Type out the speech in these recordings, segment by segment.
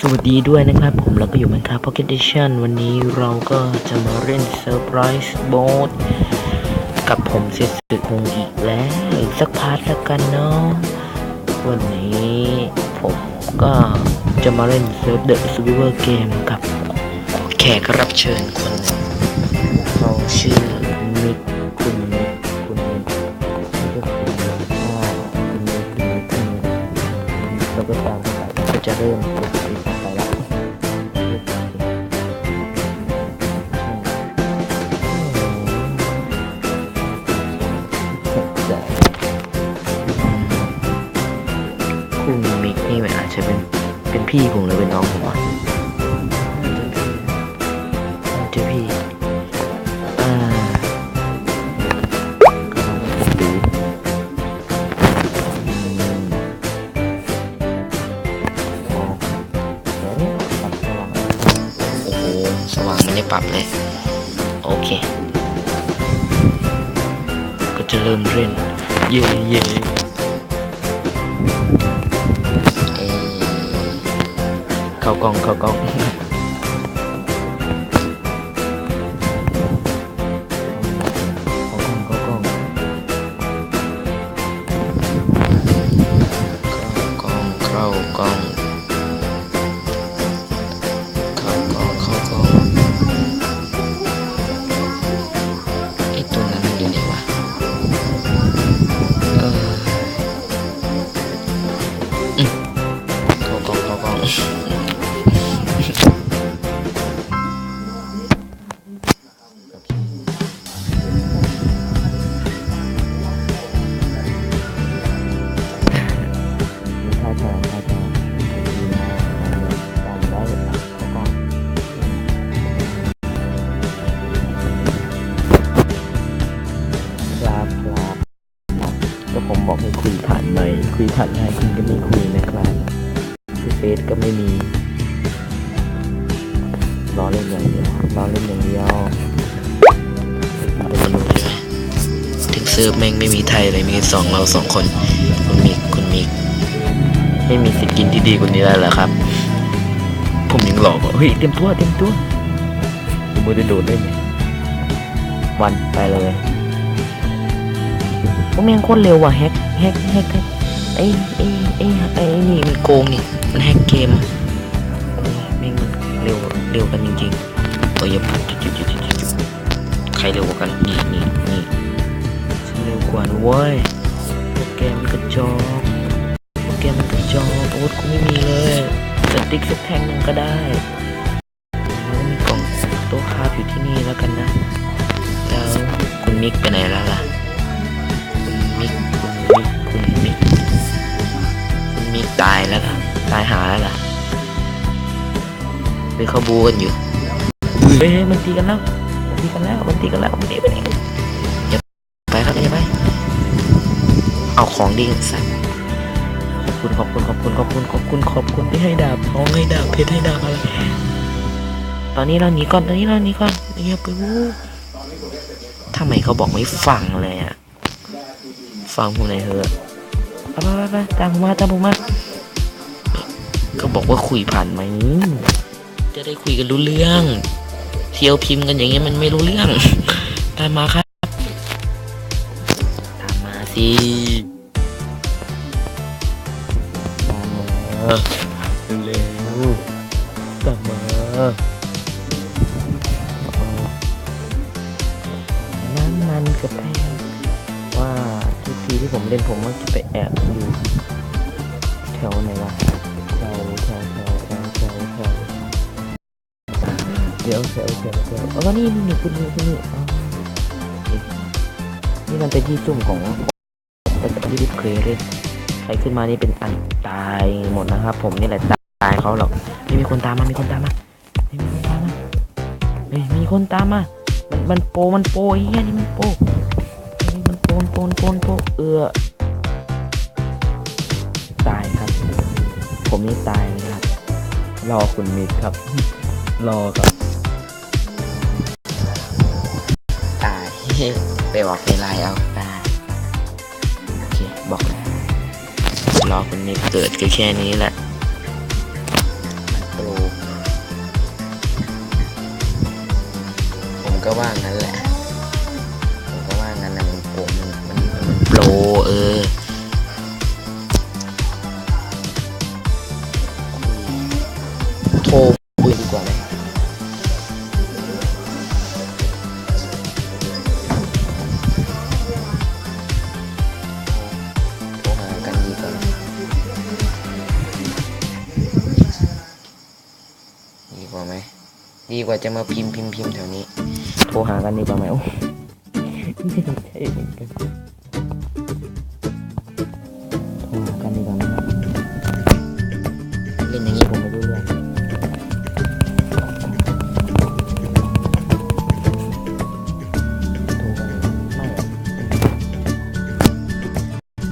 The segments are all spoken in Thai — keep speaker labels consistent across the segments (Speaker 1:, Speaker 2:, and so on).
Speaker 1: สวัสดีด้วยนะครับผมแล้วก็อยู่มันครับ Pocket Edition วันนี้เราก็จะมาเล่น Surprise Boat กับผมเซสึคงอีกแล้วอีกสักพาร์ทแล้วกันเนาะวันนี้ผมก็จะมาเล่น Surf the Survivor Game กับแขกรับเชิญคนหนึ่งเขาชื่อมิกคุณมิกคุณมิกก็คือว่าคุณมิกคุณมิกคุณมิกเราก็ตามกันไปก็จะเริ่ม ปรับเลยโอเค ก็จะเริ่มเล่นเย่เย่เอ่เข้ากล้องเข้ากล้อง บอกให้คุยผ่านไม่คุยผ่านไลน์คุณก็ไม่คุยนะครับที่เฟซก็ไม่มีรอเล่นอย่างเดียวรอเล่นอย่างเดียวเป็นมนุษย์ใช่ไหมถึงเซิร์ฟแม่งไม่มีไทยเลยมีสองเราสองคนคุณมิกคุณมิกไม่มีสกินที่ดีกว่านี้แล้วเหรอครับ ผมยังหลอกว่าเฮ้ยเต็มตัวเต็มตัวมไม่ได้โดดได้ไหมวันไปเลย พวกแม่งโคตรเร็วว่ะแฮกแฮกแฮกไอ้ไอ้ไอ้ไอ้นี่มันโกงนี่มันแฮกเกมแม่งมันเร็วเร็วกันจริงๆโอ้ยอย่าพูดจุดจุดจุดจุดจุดใครเร็วกว่ากันนี่นี่นี่ฉันเร็วกว่านะเว้ยโปรแกรมนกระจอกโปรแกรมมันกระจอกโอ๊ตกูไม่มีเลยสติ๊กสักแท่งหนึ่งก็ได้แล้วมีกล่องโต๊ะคราฟอยู่ที่นี่แล้วกันนะแล้วคุณมิกไปไหนแล้วล่ะ มิกคุณมิกคุณมิกคุณมิกตายแล้วล่ะตายหาแล้วล่ะหรือเขาบูกันอยู่เฮ้ยมันตีกันแล้วมันตีกันแล้วมันตีกันแล้วมันตีไปไหนอย่าไปครับอย่าไปเอาของดีกันสัตว์ขอบคุณขอบคุณขอบคุณขอบคุณขอบคุณขอบคุณที่ให้ดาบทองให้ดาบเพชรให้ดาบอะไรตอนนี้เราหนีก่อนตอนนี้เราหนีก่อนอย่าไปวู้ทำไมเขาบอกไม่ฟังเลยอะ ฟังผมหน่อยเถอะไปไปไปไปตามผมมาตามผมมาก็บอกว่าคุยผ่านไหมจะได้คุยกันรู้เรื่องเที่ยวพิมพ์กันอย่างเงี้ยมันไม่รู้เรื่อง ตามมาครับ ตามมาสิ เดี๋ยวแถวแถวแถวอ๋อนี่นี่นี่คุณนี่คุณนี่นี่นี่มันเป็นที่ซุ่มของแต่ที่ดิเคยเล่นใครขึ้นมานี่เป็นอันตายหมดนะครับ ผมนี่แหละตายเขาหรอกไม่มีคนตามมามีคนตามมาไม่มีคนตามมาไม่มีคนตามมามันมันโปมันโปไอ้เหี้ยนี่มันโปมันโปนโปนโปนโปเอือตายครับ ผมนี่ตายเลยครับรอคุณมิกครับ รอครับ ไปบอกไปไลน์เอาได้โอเคบอกแล้วรอคุนนี้เกิดก็แค่นี้แหละโปรผมก็ว่าง กว่าจะมาพิมพ์พิมพ์พิมพ์แถวนี้ โทรหากันดีกว่าไหมโอ้ไม่ใช่เหมือนกันโทรหากันดีกว่าไหมครับเล่นอย่างนี้ผมไม่รู้เรื่องโทรกันไม่อะ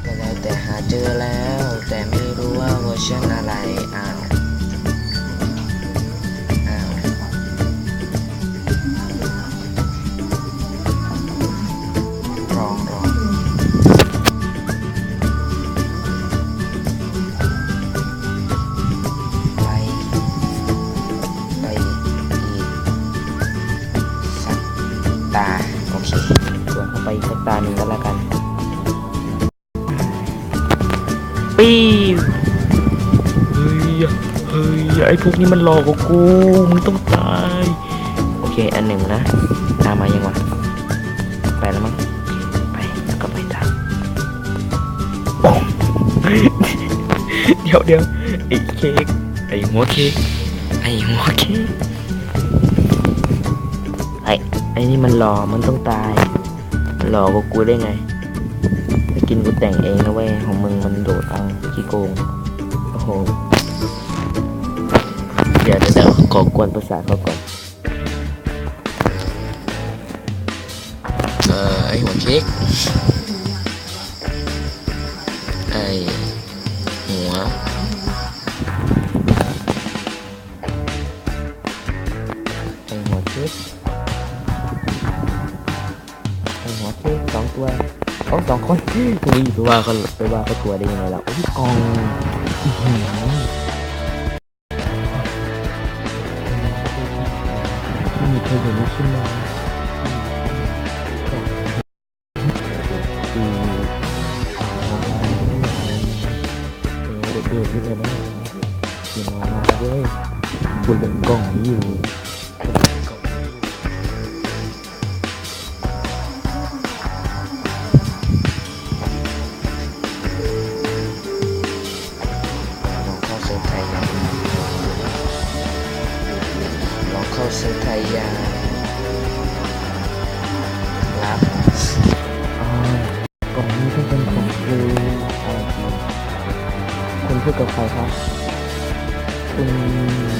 Speaker 1: ก็แล้วแต่หาเจอแล้วแต่ไม่รู้ว่าเวอร์ชันอะไรอ้าว ปีวเฮ้ยเฮ้ยไอพวกนี้มันหลอกกูมึงต้องตายโอเคอันหนึ่งนะตามมายังวะไปแล้วมั้งไปแล้วก็ไปตามโอ้เดี๋ยวเดี๋ยวไอ้เค้กไอ้หัวเค้กไอ้หัวเค้กไอ้ไอ้นี่มันหล่อมันต้องตายหล่อกว่ากูได้ไง ไปกินกูแต่งเองนะเว้ยของมึงมันโดดเอาขี้โกง โอ้โห เดี๋ยวเดี๋ยวเดี๋ยวขอกวนประสาทเขาก่อน เออไอหัวเค้กไอ เอาสองคนอุ้ยไปว่าเขาไปว่าเขาตัวได้ยังไงล่ะโอ้ยกองอื้อหือไม่มีใครเห็นขึ้นมาอืมเออเด็กๆนี่เลยนะอย่ามองมาเว้ยบนเป็นกล่องนี้อยู่ ตัวใครครับ คุณ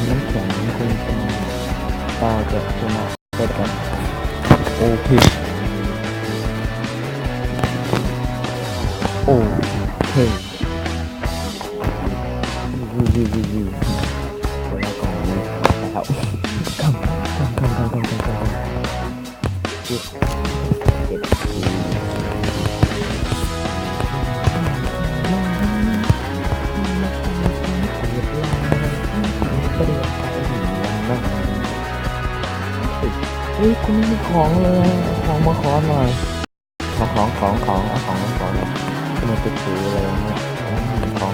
Speaker 1: น้ำแข็งคุณจะมาตาจะจะมาเปิดกันโอเค ของเลยของมาขอหน่อยของของของของเอาของมาขอหน่อยทำไมติดถืออะไรเนี่ยของ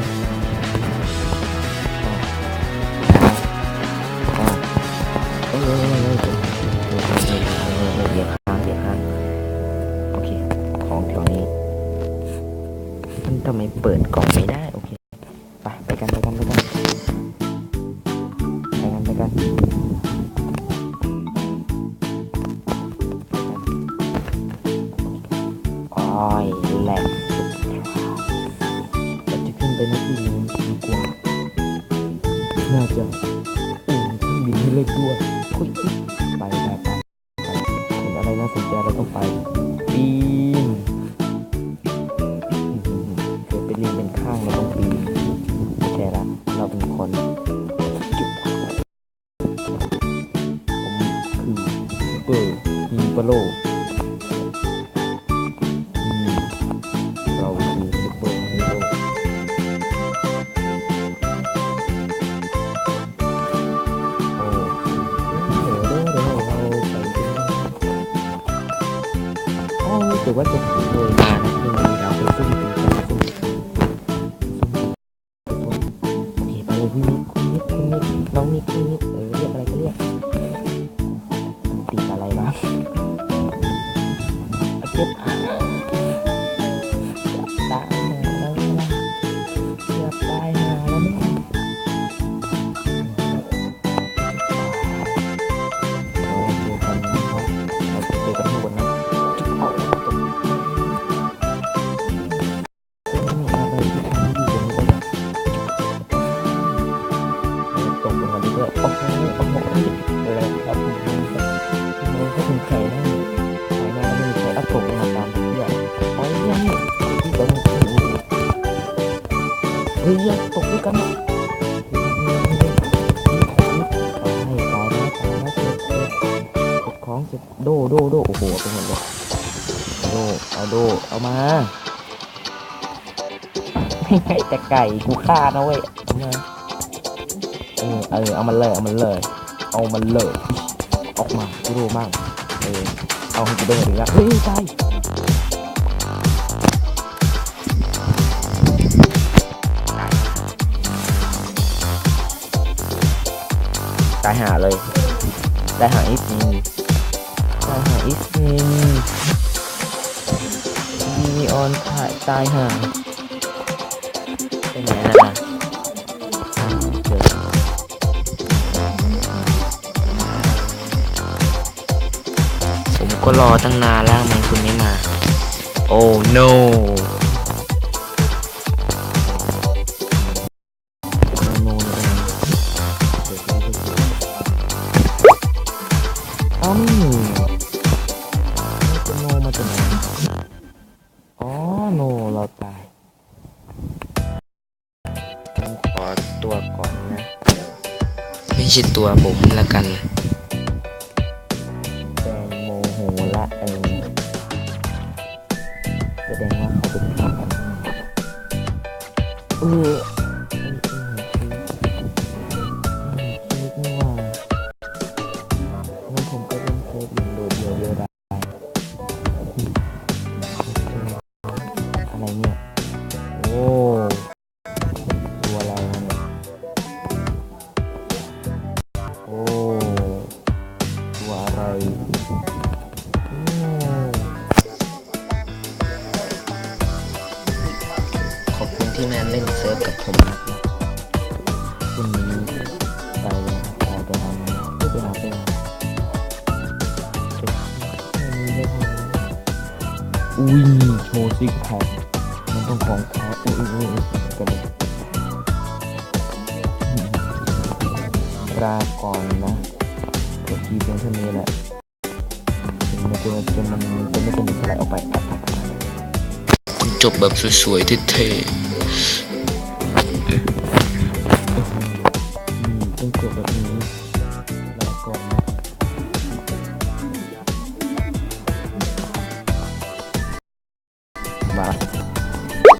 Speaker 1: เออเออเออเออเดี๋ยวค้างเดี๋ยวค้างโอเค ของแถวนี้มันทำไมเปิดกล่องไม่ เราจะขึ้นไปในที่นี้ดีกว่า น่าจะโอ้ยเครื่องบินให้เล็กด้วยคุยไปไปไปเห็นอะไรน่าสนใจเราต้องไปปีนอื้อหือเกิดเป็นลิงเป็นข้างเราต้องปีนไม่ใช่ละเราเป็นคนผมคือซูเปอร์ฮีโร่ ว่าจะโดยมานะที่นี่เราไปซุ่มตีกันซุ่มโอเคไปเลยพี่นิดพี่นิดคุณนิดน้องนิดพี่นิดเออเรียกอะไรก็เรียก ดโอ้โหเป็นหมดเลยโดเอาโดเอามาไม่ให้แต่ไก่กูฆ่านะเว้ยเอามาเออเออเอามันเลยเอามันเลย เอามันเลยออกมากูรู้มั่งเออเอาให้กูเดินถึงละเฮ้ยตายตายหาเลยตายหาอีกนิง ตายหาอีกนิงมีออนตายตายหาเป็นไงล่ะอะเจอผมก็รอตั้งนานแล้วมันคุณไม่มา โอ้ no ไม่ใช่ตัวผมละกันแฟนโมโหละเออแสดงว่าเขาเป็นแฟนเออ ขอบคุณที่แมาเล่นเซิร์ฟกับผมครับคุณนี้ไปเลยไปไปหาไม่ไปหาไปหาเก็บไม่มีไม่พออุ้ยโชว์ซิกแพคมันต้องของแท้อุ้ยอุ้ยอุ้ยกระเด็นลาก่อนนะกดทีเพียงเท่านี้แหละถึงมันจะจนมันจะไม่เป็นอะไรออกไป
Speaker 2: จบแบบสวยๆเท่
Speaker 1: อืมต้องจบแบบนี้